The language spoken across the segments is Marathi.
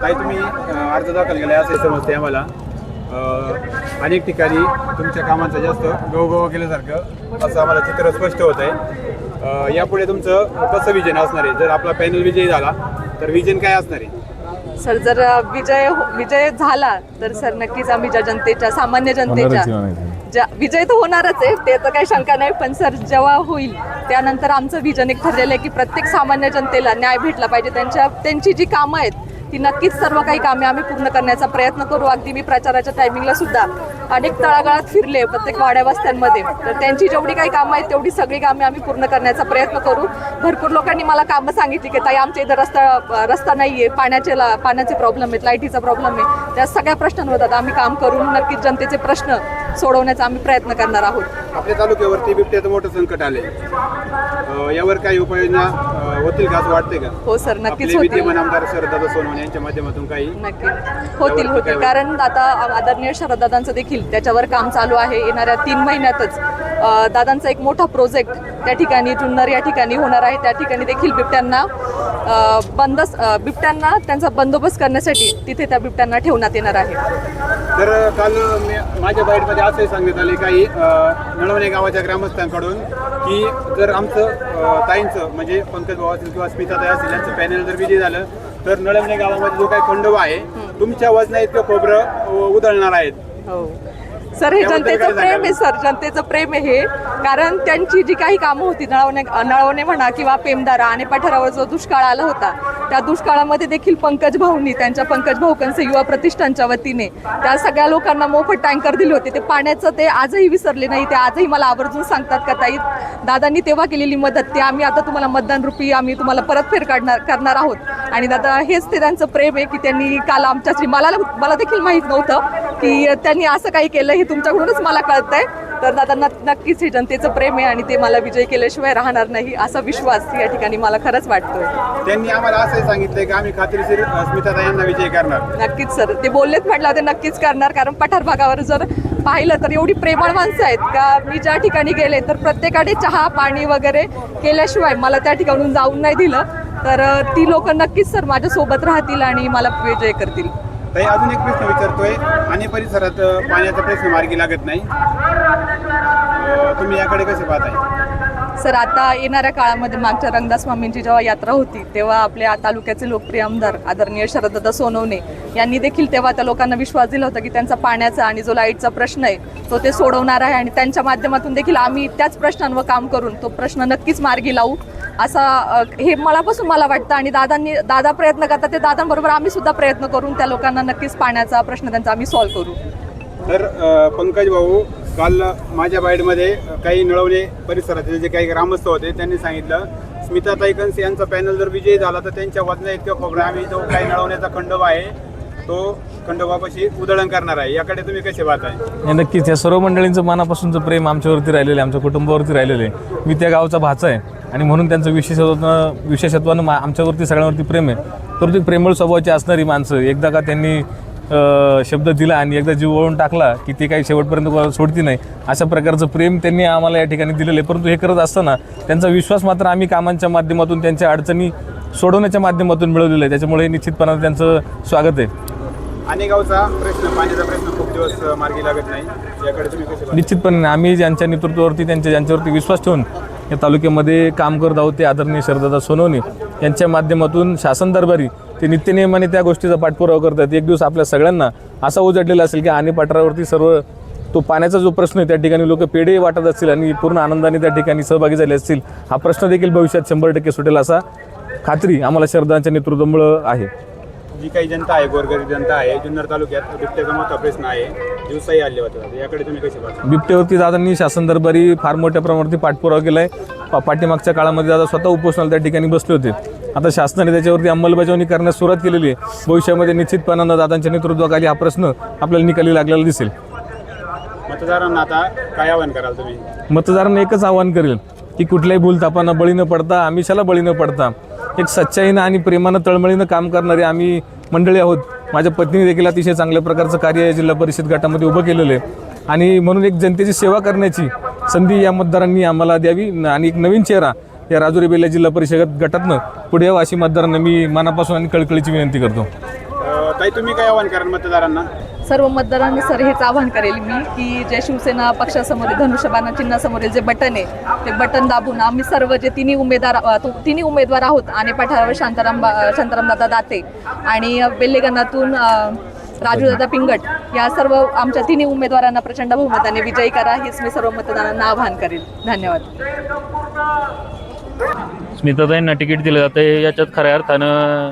काही तुम्ही अर्ज दाखल केला आहे असे समजते आम्हाला. अनेक ठिकाणी तुमच्या कामाचं जास्त गवगव केल्यासारखं असं आम्हाला चित्र स्पष्ट होत आहे यापुढे तुमचं कसं विजन असणार आहे? जर आपला पॅनल विजयी झाला तर विजन काय असणार आहे? सर जर विजय विजय झाला तर सर नक्कीच आम्ही ज्या जनतेच्या सामान्य जनतेच्या ज्या विजय तर होणारच आहे ते तर काही शंका नाही पण सर जेव्हा होईल त्यानंतर आमचं विजन एक ठरलेलं आहे की प्रत्येक सामान्य जनतेला न्याय भेटला पाहिजे. त्यांच्या त्यांची जी कामं आहेत ती नक्कीच सर्व काही कामे आम्ही पूर्ण करण्याचा प्रयत्न करू. अगदी मी प्रचाराच्या टायमिंगला सुद्धा अनेक तळागाळात फिरले प्रत्येक वाड्या वस्त्यांमध्ये. तर त्यांची जेवढी काही कामं आहेत तेवढी सगळी कामे आम्ही पूर्ण करण्याचा प्रयत्न करू. भरपूर लोकांनी मला कामं सांगितली की ताई आमच्या इथं रस्ता रस्ता नाही आहे पाण्याचे ला पाण्याचे प्रॉब्लेम आहेत लाईटीचा प्रॉब्लेम आहे. त्या सगळ्या प्रश्नांवर आता आम्ही काम करून नक्कीच जनतेचे प्रश्न सोडवण्याचा आम्ही प्रयत्न करणार आहोत. आपल्या तालुक्यावरती बिबट्याचं मोठं संकट आले यावर काही उपाययोजना होतील का असं वाटतंय का? हो सर नक्कीच आपले होतील. विद्यमान आमदार शरददादा सोनवणे यांच्या माध्यमातून काही नक्की. होतील होतील. कारण आता आदरणीय शरददादांचं देखील त्याच्यावर काम चालू आहे. येणाऱ्या तीन महिन्यातच अ, दादांचा एक मोठा प्रोजेक्ट त्या ठिकाणी जुन्नर या ठिकाणी होणार आहे. त्या ठिकाणी देखील बिबट्यांना अ, अ, बिबट्यांना त्यांचा बंदोबस्त करण्यासाठी तिथे त्या बिबट्यांना ठेवण्यात येणार आहे. तर काल मी माझ्या बाईटमध्ये असंही सांगण्यात आले काही नळवणे गावाच्या ग्रामस्थांकडून की जर आमचं अ, ताईंचं म्हणजे पंकज असेल किंवा स्मिताताई असेल यांचं पॅनल जर विजयी झालं तर नळवणे गावामध्ये जो काही खंडोबा आहे तुमच्या वजना इतकं खोबरं उधळणार आहेत. हो. सर हे जनतेचं प्रेम आहे सर. जनतेचं प्रेम आहे हे. कारण त्यांची जी काही कामं होती नळवणे नळवणे म्हणा किंवा पेमदारा आणि पठारावर जो दुष्काळ आला होता त्या दुष्काळामध्ये देखील पंकज भाऊंनी त्यांच्या पंकज भाऊ कंसे युवा प्रतिष्ठानच्या वतीने त्या सगळ्या लोकांना मोफत टँकर दिले होते. ते पाण्याचं ते आजही विसरले नाही ते आजही मला आवर्जून सांगतात का ताई? दादांनी तेव्हा केलेली मदत ते आम्ही आता तुम्हाला मतदान रूपी आम्ही तुम्हाला परतफेड काढणार करणार आहोत. आणि दादा हेच ते त्यांचं प्रेम आहे की त्यांनी काल आमच्याशी मला मला देखील माहीत नव्हतं की त्यांनी असं काही केलं हे तुमच्याकडूनच मला कळतंय. तर दादा नक- नक्कीच हे जनतेचं प्रेम आहे आणि ते मला विजय केल्याशिवाय राहणार नाही असा विश्वास या ठिकाणी मला खरंच वाटतोय. त्यांनी आम्हाला असंही सांगितलंय की आम्ही खात्रीशीर अ, स्मिताताई यांना विजय करणार. नक्कीच सर. ते बोललेत म्हटलं ते नक्कीच करणार. कारण पठार भागावर जर पाहिलं तर एवढी प्रेमळ माणसं आहेत का? मी ज्या ठिकाणी गेले तर प्रत्येकाने चहा पाणी वगैरे केल्याशिवाय मला त्या ठिकाणून जाऊन नाही दिलं. तर ती लोक नक्कीच सर माझ्या सोबत राहतील आणि मला विजय करतील. ताई अजून एक प्रश्न विचारतोय. आणि परिसरात पाण्याचा प्रश्न मार्गी लागत नाही. तुम्ही याकडे कसे पाहताय? सर आता येणाऱ्या काळामध्ये मागच्या रंगदास स्वामींची जेव्हा यात्रा होती तेव्हा आपल्या तालुक्याचे लोकप्रिय आमदार आदरणीय शरददा सोनवणे यांनी देखील तेव्हा त्या लोकांना विश्वास दिला होता की त्यांचा पाण्याचा आणि जो लाईटचा प्रश्न आहे तो ते सोडवणार आहे आणि त्यांच्या माध्यमातून देखील आम्ही त्याच प्रश्नांवर काम करून तो प्रश्न नक्कीच मार्गी लावू असा हे मलापासून मला वाटतं आणि दादांनी दादा प्रयत्न करतात ते दादांबरोबर आम्ही सुद्धा प्रयत्न करून त्या लोकांना नक्कीच पाण्याचा प्रश्न त्यांचा आम्ही सॉल्व्ह करू. तर पंकज भाऊ काल माझ्या बाईडमध्ये काही नळवणे परिसरातील जे काही ग्रामस्थ होते त्यांनी सांगितलं स्मिता ताईकन्स यांचा पॅनल जर विजयी झाला तर त्यांच्या वजना इतक्या खोबरं आम्ही जो काही नळवण्याचा खंडोबा आहे तो खंडोबापाशी उधळण करणार आहे. याकडे तुम्ही कसे पाहताय? नक्कीच या सर्व मंडळींचं मनापासूनचं प्रेम आमच्यावरती राहिलेलं आहे आमच्या कुटुंबावरती राहिलेलं आहे. मी त्या गावचा भाचा आहे आणि म्हणून त्यांचं विशेषत्वानं विशेषत्वानं मा आमच्यावरती सगळ्यांवरती प्रेम आहे. तर ती प्रेमळ स्वभावाची असणारी माणसं एकदा का त्यांनी शब्द दिला आणि एकदा जीव वळून टाकला की ते काही शेवटपर्यंत सोडती नाही अशा प्रकारचं प्रेम त्यांनी आम्हाला या ठिकाणी दिलेलं आहे. परंतु हे करत असताना त्यांचा विश्वास मात्र आम्ही कामांच्या माध्यमातून त्यांच्या अडचणी सोडवण्याच्या माध्यमातून मिळवलेलं आहे. त्याच्यामुळे निश्चितपणानं त्यांचं स्वागत आहे. आणि गावचा प्रश्न पाण्याचा प्रश्न खूप दिवस मार्गी लागत नाही. याकडे तुम्ही निश्चितपणे आम्ही ज्यांच्या नेतृत्वावरती त्यांच्या ज्यांच्यावरती विश्वास ठेवून या तालुक्यामध्ये काम करत आहोत ते आदरणीय शरदादा सोनवणे यांच्या माध्यमातून शासन दरबारी ते नित्यनियमाने त्या गोष्टीचा पाठपुरावा करतात. एक दिवस आपल्या सगळ्यांना असा उजडलेला असेल की आणि पाठरावरती सर्व तो पाण्याचा जो प्रश्न आहे त्या ठिकाणी लोक पेढे वाटत असतील आणि पूर्ण आनंदाने त्या ठिकाणी सहभागी झाले असतील हा प्रश्न देखील भविष्यात शंभर टक्के सुटेल असा खात्री आम्हाला शरदांच्या नेतृत्वामुळं आहे. जी काही जनता आहे गोरगरीब जनता आहे जुन्नर तालुक्यात बिबट्याचा मोठा प्रश्न आहे. दिवसाही आले होते याकडे तुम्ही कसे पाहता? बिबटेवरती दादांनी शासन दरबारी फार मोठ्या प्रमाणावरती पाठपुरावा केला आहे पाठीमागच्या काळामध्ये दादा स्वतः उपोषणाला त्या ठिकाणी बसले होते. आता शासनाने त्याच्यावरती अंमलबजावणी करण्यास सुरुवात केलेली आहे. भविष्यामध्ये निश्चितपणानं दादांच्या नेतृत्वाखाली हा प्रश्न आपल्याला निकाली लागलेला दिसेल. मतदारांना आता काय आवाहन कराल तुम्ही? मतदारांना एकच आवाहन करेल की कुठल्याही भूलथापांना बळी न पडता आमिषाला बळी न पडता एक सच्चाईनं आणि प्रेमानं तळमळीनं काम करणारे आम्ही मंडळी आहोत. माझ्या पत्नीने देखील अतिशय चांगल्या प्रकारचं कार्य जिल्हा परिषद गटामध्ये उभं केलेलं आहे. आणि म्हणून एक जनतेची सेवा करण्याची संधी या मतदारांनी आम्हाला द्यावी आणि एक नवीन चेहरा या राजुरी बेल्ला जिल्हा परिषद गटातनं पुढे यावं अशी मतदारांना मी मनापासून आणि कळकळीची विनंती करतो. ताई तुम्ही काय आवाहन कराल मतदारांना? सर्व मतदारांनी सर हेच आवाहन करेल मी की जे शिवसेना पक्षासमोर धनुष्यबाणा चिन्हासमोरील जे बटन आहे ते बटन दाबून आम्ही सर्व जे तिन्ही उमेदवार तिन्ही उमेदवार आहोत आणि पठारावर शांताराम शांतारामदादा दाते आणि बेल्लेगणातून राजूदादा पिंगट या सर्व आमच्या तिन्ही उमेदवारांना प्रचंड बहुमताने विजयी करा हेच मी सर्व मतदारांना आवाहन करेल. धन्यवाद. स्मिताताईंना तिकीट दिलं जातं याच्यात खऱ्या अर्थानं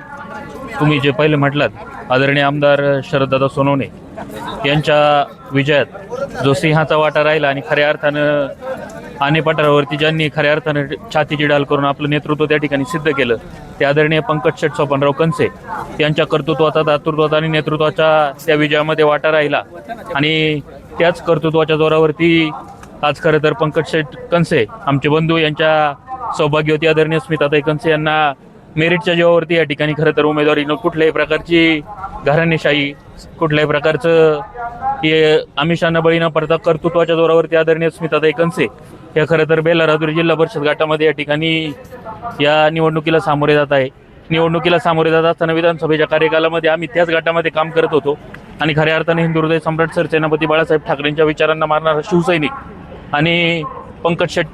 तुम्ही जे पहिले म्हटलात आदरणीय आमदार शरददादा सोनवणे यांच्या विजयात जो सिंहाचा वाटा राहिला आणि खऱ्या अर्थानं आणि पठारावरती ज्यांनी खऱ्या अर्थानं छातीची डाल करून आपलं नेतृत्व त्या ठिकाणी सिद्ध केलं ते आदरणीय पंकज शेठ सोपानराव कंसे यांच्या कर्तृत्वाचा दातृत्वाचा आणि नेतृत्वाचा त्या विजयामध्ये वाटा राहिला. आणि त्याच कर्तृत्वाच्या जोरावरती आज खरं तर पंकज शेठ कंसे आमचे बंधू यांच्या सौभाग्यवती आदरणीय स्मिताताई कंसे यांना मेरिटच्या जीवावरती या ठिकाणी खरं तर उमेदवारी न कुठल्याही प्रकारची घराणेशाही कुठल्याही प्रकारचं हे आमिषानं बळी न पडता कर्तृत्वाच्या जोरावरती आदरणीय स्मिताताई कंसे या खरं तर बेलारादूर जिल्हा परिषद गटामध्ये या ठिकाणी या निवडणुकीला सामोरे जात आहे. निवडणुकीला सामोरे जात असताना विधानसभेच्या कार्यकालामध्ये आम्ही त्याच गटामध्ये काम करत होतो आणि खऱ्या अर्थाने हिंदू हृदय सम्राट सरसेनापती बाळासाहेब ठाकरेंच्या विचारांना मारणारा शिवसैनिक आणि पंकज शेट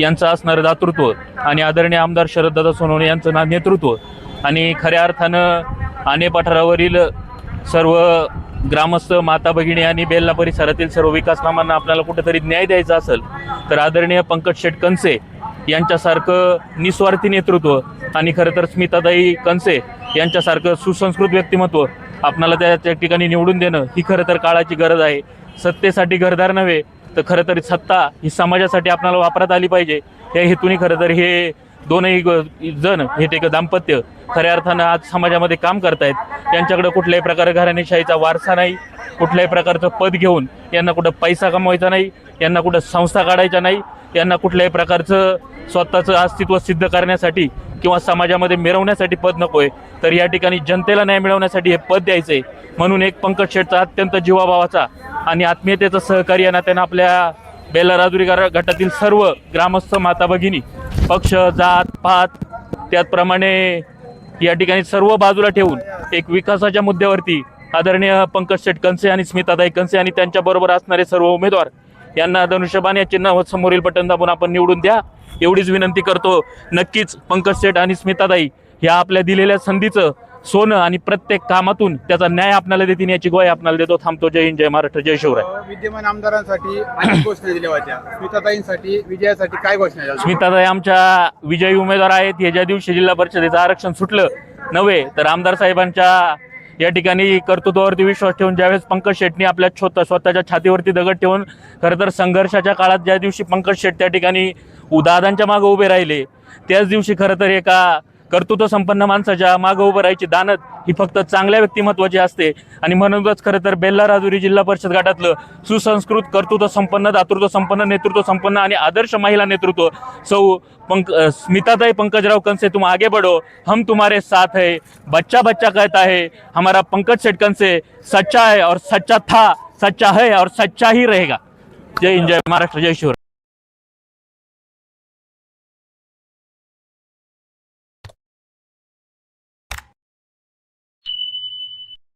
यांचं असणारं दातृत्व आणि आदरणीय आमदार शरददादा सोनवणे यांचं ना नेतृत्व आणि खऱ्या अर्थानं आणे पठारावरील सर्व ग्रामस्थ माता भगिनी आणि बेल्ला परिसरातील सर्व विकासकामांना आपल्याला कुठेतरी न्याय द्यायचा असेल तर आदरणीय पंकज शेट कनसे यांच्यासारखं निस्वार्थी नेतृत्व आणि खरं तर स्मिताताई कनसे यांच्यासारखं सुसंस्कृत व्यक्तिमत्व आपणाला त्या ठिकाणी निवडून देणं ही खरं तर काळाची गरज आहे. सत्तेसाठी घरदार नव्हे तर खरं तर सत्ता ही समाजासाठी आपल्याला वापरात आली पाहिजे. या हेतूने खरं तर हे दोनही जण हे टेक दाम्पत्य खऱ्या अर्थानं आज समाजामध्ये काम करतायत. त्यांच्याकडे कुठल्याही प्रकारे घराणेशाहीचा वारसा नाही. कुठल्याही प्रकारचं पद घेऊन यांना कुठं पैसा कमवायचा नाही. यांना कुठं संस्था काढायच्या नाही. यांना कुठल्याही प्रकारचं स्वतःचं अस्तित्व सिद्ध करण्यासाठी किंवा समाजामध्ये मिरवण्यासाठी पद नकोय तर या ठिकाणी जनतेला न्याय मिळवण्यासाठी हे पद द्यायचंय. म्हणून एक पंकज शेठचा अत्यंत जीवाभावाचा आणि आत्मीयतेचं सहकार्य या नात्यानं आपल्या बेलाराजुरी गर- गटातील सर्व ग्रामस्थ माता भगिनी पक्ष जात पात त्याचप्रमाणे या ठिकाणी सर्व बाजूला ठेवून एक विकासाच्या मुद्द्यावरती आदरणीय पंकज शेट कंसे आणि स्मिताताई कंसे आणि त्यांच्याबरोबर असणारे सर्व उमेदवार यांना धनुष्यबाण या चिन्हावर समोरील बटन दाबून आपण निवडून द्या. एवढीच विनंती करतो. नक्कीच पंकज शेट आणि स्मिताताई ह्या आपल्या दिलेल्या संधीचं सोनं आणि प्रत्येक कामातून त्याचा न्याय आपल्याला देतील याची ग्वाही आपल्याला देतो. थांबतो. जय हिंद जय महाराष्ट्र जय शिवराय. विद्यमान आमदारांसाठी घोषणा दिल्या होत्या. स्मिताताईंसाठी विजयासाठी काय घोषणा स्मिताताई आमच्या विजयी उमेदवार आहेत. हे ज्या दिवशी जिल्हा परिषदेचं आरक्षण सुटलं नव्हे तर आमदार साहेबांच्या या ठिकाणी कर्तृत्वावरती विश्वास ठेवून ज्यावेळेस पंकज शेटनी आपल्या छोत स्वतःच्या छातीवरती दगड ठेवून खरं तर संघर्षाच्या काळात ज्या दिवशी पंकज शेट त्या ठिकाणी दादांच्या मागे उभे राहिले त्याच दिवशी खरं तर एका कर्तृत्व संपन्न माणसाच्या मागं उभं राहायची दानत ही फक्त चांगल्या व्यक्तिमत्वाची असते. आणि म्हणूनच खरं तर बेल्ला राजुरी जिल्हा परिषद गटातलं सुसंस्कृत कर्तृत्व संपन्न दातृत्व संपन्न नेतृत्व संपन्न आणि आदर्श महिला नेतृत्व सौ पंक स्मिताताई पंकजराव कंसे तुम आगे बढ़ो हम तुम्हारे साथ है बच्चा बच्चा कहता है हमारा पंकज शेट कंसे सच्चा है और सच्चा था सच्चा है और सच्चा ही रहेगा। जय हिंद जय महाराष्ट्र जय शिवराय